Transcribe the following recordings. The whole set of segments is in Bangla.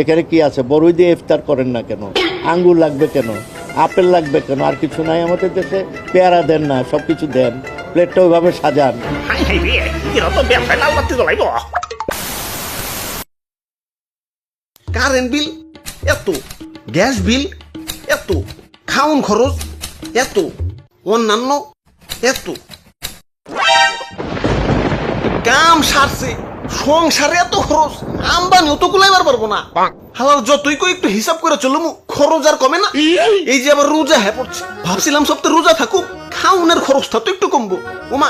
এখানে কি আছে? বড়ই দিয়ে ইফতার করেন না কেন? আঙ্গুর লাগবে কেন? আপেল লাগবে কেন? আর কিছু নাই আমাদের দেশে? পেয়ারা দেন না সব কিছু দেন। প্লেটটা ওইভাবে সাজান। কারেন্ট বিল এত গ্যাস বিল এত খাউন খরচ এত অন্যান্য এত। কাম সারছে। সংসারে এত খরচ আমদানিও তো কুলাইবার পারব না। হালাল যতই কই একটু হিসাব করে চলো মু খরচ আর কমে না। এই যে আবার রোজা হ্যাঁ পড়ছে ভাবছিলাম সপ্তাহে রোজা থাকুক খাউনের খরচটা তো একটু কমবো। ওমা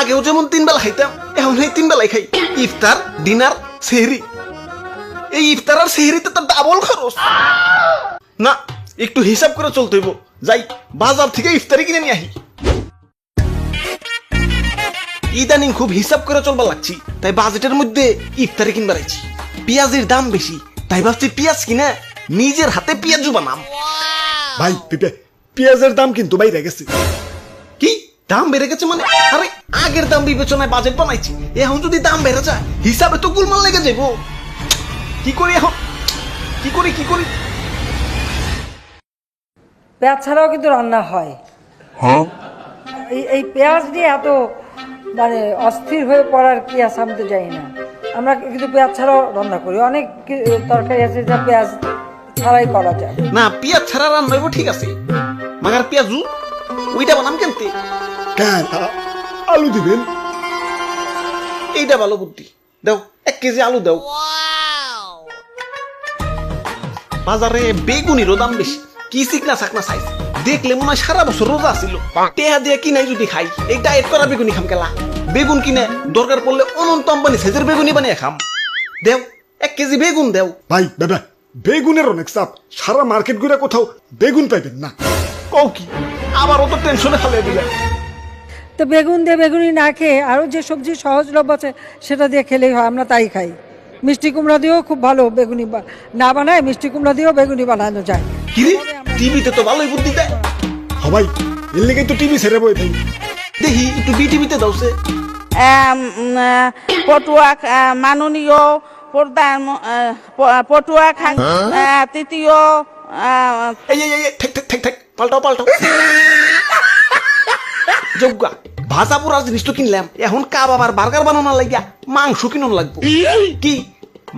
আগেও যেমন তিন বেলা খাইতাম এখন এই তিন বেলায় খাই। ইফতার ডিনার সেহরি। এই ইফতার আর সেহরিতে তো ডাবল খরচ। না একটু হিসাব করে চলতে হইব। যাই বাজার থেকে ইফতারি কিনে নিয়ে আহি। ইদানিং খুব হিসাব করে চলবার লাগছি। তাই বাজেটের মধ্যে ইফতারি কিনবার আইছি। পেঁয়াজের দাম বেশি তাই ভাবছি পেঁয়াজ কিনে নিজের হাতে পেঁয়াজু বানাম। ভাই পিপে পেঁয়াজের দাম কিন্তু বাইরে গেছে। কি? দাম বেড়ে গেছে মানে? আরে আগের দাম বিবেচনায় বাজেট বানাইছি। এখন যদি দাম বেড়ে যায় হিসাবে তো গুলমাল লেগে যাব কি করি এখন? কি করি কি করি? পেঁয়াজ ছাড়াও কিন্তু রান্না হয়। এই এই পেঁয়াজ নিয়ে এত মানে অস্থির হয়ে পড়ার কি আছে আমি তো জানি না। আমরা কিন্তু পেঁয়াজ ছাড়াও রান্না করি। অনেক তরকারি আছে যা পেঁয়াজ ছাড়াই করা যায়। না পেঁয়াজ ছাড়া রান্না হইব ঠিক আছে। মাগার পেঁয়াজু ওইটা বানাম কেমতে? কেন? আলু দিবেন? এইটা ভালো বুদ্ধি। দাও এক কেজি আলু দাও। বাজারে বেগুনিরও দাম বেশি। কি চিকনা চাকনা সাইজ দেখলে মনে হয় সারা বছর রোজা ছিল। টেহা দিয়ে কিনাই যদি খাই। এই ডায়েট করা বেগুনি খাম কেলা। বেগুন কিনে দরকার পড়লে অনন্ত আম্বানি সাইজের বেগুনি বানিয়ে খাম। দেও এক কেজি বেগুন দেও। ভাই বেবে বেগুনের অনেক চাপ। সারা মার্কেট ঘুরে কোথাও বেগুন পাইবেন না। কও কি? আবার অত টেনশনে ফেলে দিলে। তো বেগুন দিয়ে বেগুনি না খেয়ে আরও যে সবজি সহজলভ্য আছে সেটা দিয়ে খেলেই হয় আমরা তাই খাই। মিষ্টি কুমড়া দিয়েও খুব ভালো বেগুনি বা- না বানায় মিষ্টি কুমড়া দিয়েও বেগুনি বানানো যায়। টিভিতে তো ভালোই বুদ্ধি দেয়। সবাই এর লেগে তো টিভি ছেড়ে বই থাকি। দেখি একটু বিটিভিতে দাওছে আম, পটুয়া মাননীয় প্রধান পটুয়া খান তৃতীয় এই এই ঠেক ঠেক ঠেক ঠেক পাল্টাও পাল্টাও। যোগ্যা ভাজা পোড়া জিনিস তো কিনলাম এখন কাবাব আর বার্গার বানানোর লাগিয়া মাংস কিনুন লাগবো। কি?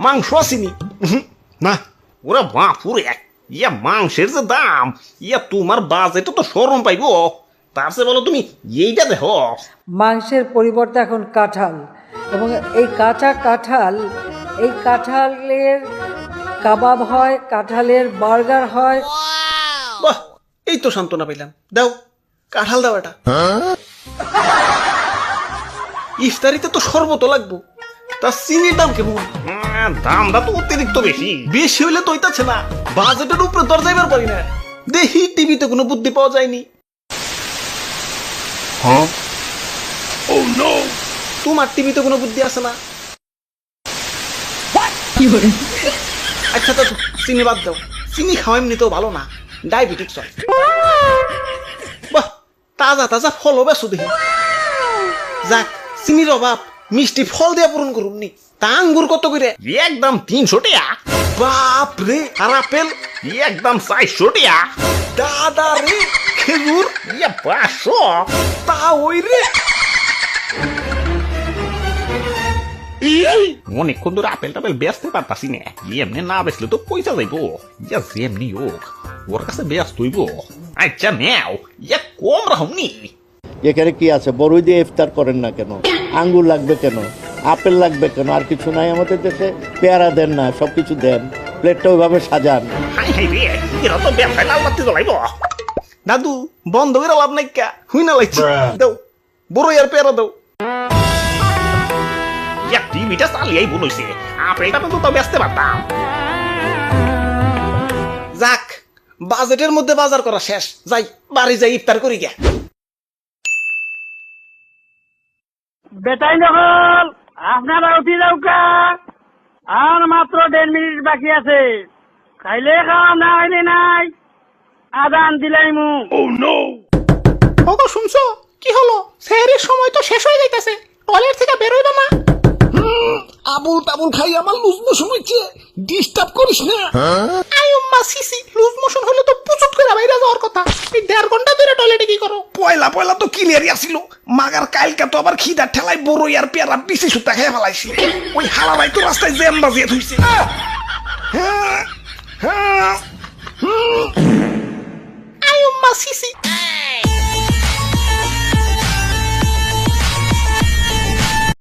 মাংস আসেনি না। ওরা বাপুরে ইয়া মাংসের যে দাম ইয়া তোমার বাজেটে তো সরম পাইবো। তার চেয়ে বলো তুমি এইটা দেখো মাংসের পরিবর্তে এখন কাঁঠাল। এবং এই কাঁচা কাঁঠাল এই কাঁঠালের কাবাব হয় কাঁঠালের বার্গার হয়। বাহ এই তো সান্ত্বনা পেলাম। দাও কাঁঠাল দাও এটা। ইফতারিতে তো শরবত লাগবো। তা চিনির দাম কেমন? দামটা তো অতিরিক্ত বেশি। বেশি হইলে তো হইতাছে না। বাজেটের উপরে দর যাইবার পারি না। দেখি টিভিতে কোনো বুদ্ধি পাওয়া যায়নি। তোমার টিভিতে কোনো বুদ্ধি আছে না? আচ্ছা তো চিনি বাদ দাও। চিনি খাওয়া এমনিতেও ভালো না। ডায়াবেটিস হয়। বাহ তাজা তাজা ফলও বেসো দেখি। যাক চিনির অভাব। মিষ্টি ফল দিয়ে পূরণ করুন নি। তা আঙ্গুর কত করে একদম তিনশো টাকা বাপ রে আর আপেল? একদম চারশো টাকা দাদা রে খেজুর? ইয়ে পাঁচশো। তা ওই রে। অনেকক্ষণ ধরে আপেল টাপেল বেচতে পারতাছি না। এমনি না বেচলে তো পয়সা যাইবো। ইয়া যেমনি হোক ওর কাছে ব্যস্ত হইব আচ্ছা নেও। ইয়া কম রহমনি এখানে কি আছে? বড়ই দিয়ে ইফতার করেন না কেন? আঙ্গুর লাগবে কেন? আপেল লাগবে কেন? আর কিছু নাই আমাদের দেশে? পেয়ারা দেন না সব কিছু দেন। প্লেটটা ওইভাবে সাজান। দাদু বন্ধ করে লাভ নাই কা। হুই না লাগছে। দাও বড় আর পেয়ারা দাও। ইয়া টিভিটা চালিয়াই বলইছে আপেলটা তো তো ব্যস্ত পারতাম। যাক বাজেটের মধ্যে বাজার করা শেষ। যাই বাড়ি যাই ইফতার করি গে। বেটাই নকল আপনারা উঠি যাওকা আর মাত্র দেড় মিনিট বাকি আছে। খাইলে খাওয়া না খাইলে নাই। আদান দিলাই মু। ওগো শুনছো? কি হলো? স্যারের সময় তো শেষ হয়ে যাইতেছে। টয়লেট থেকে বেরোইবা না? আবুল তাবুল খাই আমার লুজ মোশন হচ্ছে ডিস্টার্ব করিস না। আয়ুম্মা সিসি লুজ মোশন হলে তো পুচুট করে বাইরে যাওয়ার কথা। এই দেড় ঘণ্টা ধরে টয়লেটে কি করো? পয়লা পয়লা তো ক্লিয়ারই আসিল মাগার কালকে তো আবার খিদার ঠেলায় বড়ই আর পেয়ারা বিসি সুতা খেয়ে ফেলাইছি। ওই হালারাই তো রাস্তায় জ্যাম বাজিয়ে থুইছে হ্যাঁ হ্যাঁ আয়ুম্মা সিসি